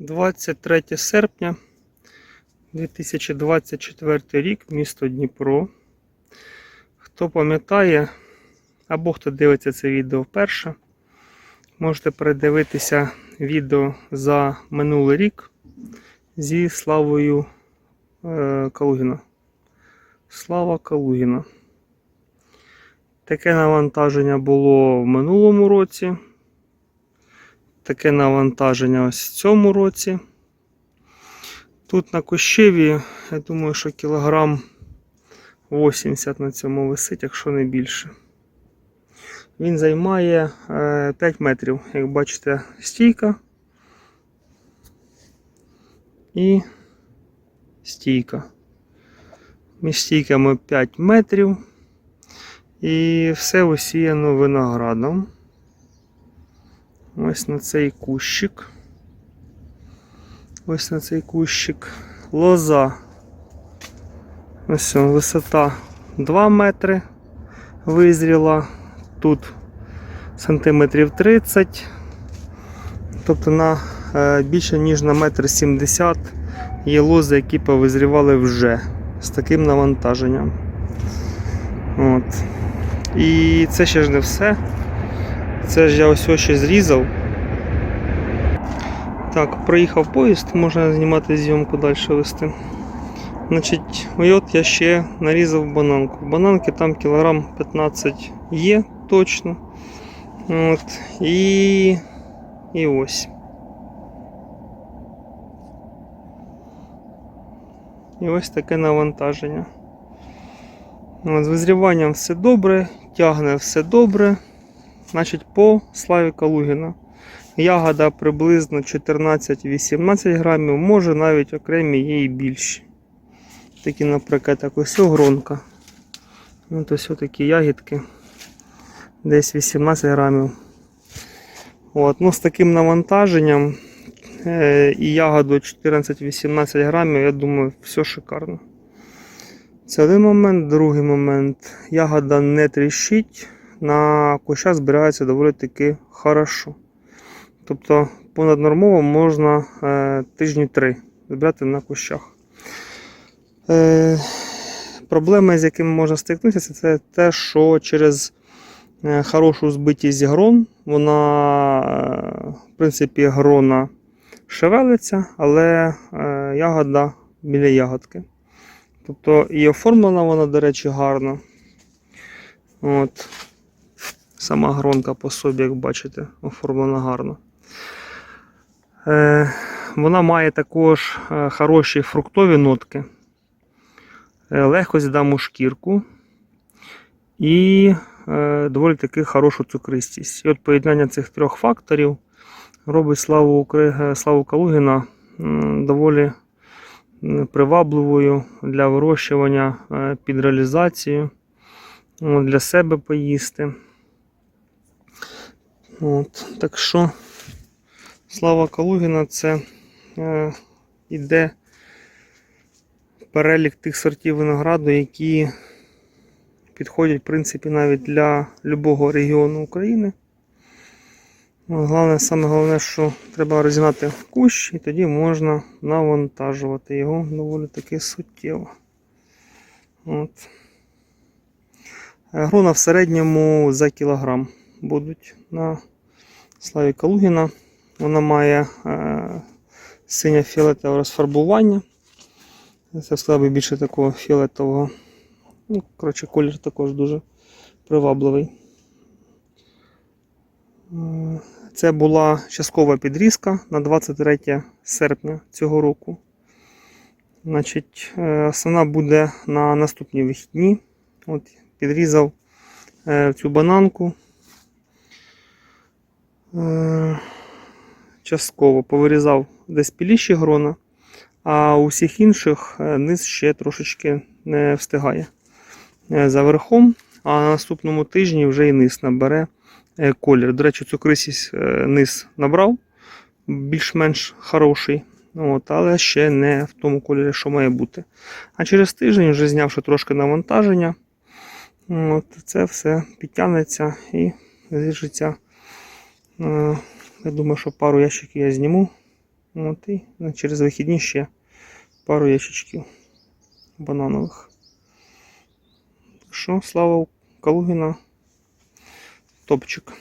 23 серпня 2024 рік, місто Дніпро. Хто пам'ятає, або хто дивиться це відео вперше, можете передивитися відео за минулий рік зі Славою е, Калугіна. Слава Калугіна. Таке навантаження було в минулому році. Таке навантаження ось в цьому році. Тут на кущеві, я думаю, що кілограм 80 на цьому висить, якщо не більше. Він займає е, 5 метрів, як бачите, стійка і стійка. Між стійками 5 метрів. І все усіяно виноградом. Ось на цей кущик. Ось на цей кущик. Лоза. Ось висота 2 метри визріла. Тут сантиметрів 30. Тобто на е, більше ніж на метр 70 є лози, які повизрівали вже з таким навантаженням. От. І це ще ж не все. Це ж я ось ось ще зрізав. Так, проїхав поїзд, можна знімати зйомку далі вести. Значить, і от я ще нарізав бананку. Бананки там кілограм 15 є точно. От. І, і ось. І ось таке навантаження. З визріванням все добре, тягне все добре. Значить, по славі Калугіна. Ягода приблизно 14-18 грамів, може навіть окремі є і більші. Такі, наприклад, ось огронка. От ось такі ягідки. Десь 18 грамів. От. Ну, з таким навантаженням е, і ягоду 14-18 грамів, я думаю, все шикарно. Це один момент, другий момент. Ягода не тріщить, на кущах збирається доволі таки хорошо. Тобто понаднормово можна е, тижні три збирати на кущах. Е, проблеми, з якими можна стикнутися, це те, що через е, хорошу збитість грон, вона, е, в принципі, грона шевелиться, але е, ягода біля ягодки. Тобто і оформлена вона, до речі, гарно. От. Сама гронка по собі, як бачите, оформлена гарно. Е, вона має також е, хороші фруктові нотки, е, легко з'їдаму шкірку і доволі таки хорошу цукристість. І от поєднання цих трьох факторів робить славу, славу Калугіна доволі привабливою для вирощування під реалізацію, для себе поїсти. От, так що Слава Калугіна це е, іде перелік тих сортів винограду, які підходять, в принципі, навіть для любого регіону України. Головне, саме головне, що треба розігнати кущ, і тоді можна навантажувати його доволі таки суттєво. От. Е, Грона в середньому за кілограм будуть на славі Калугіна. Вона має е, синє фіолетове розфарбування. Це сказав більше такого фіолетового. Ну, коротше, колір також дуже привабливий. Е, Це була часткова підрізка на 23 серпня цього року. Значить, е, основна буде на наступні вихідні. От, підрізав цю бананку. Е, частково повирізав десь піліші грона, а у всіх інших е, низ ще трошечки не встигає е, за верхом, а на наступному тижні вже і низ набере колір. До речі, цукристість е, низ набрав, більш-менш хороший, от, але ще не в тому кольорі, що має бути. А через тиждень, вже знявши трошки навантаження, от, це все підтягнеться і зріжеться. Я думаю, що пару ящиків я зніму От і ну, через вихідні ще пару ящичків бананових. Що, слава Калугіна, топчик.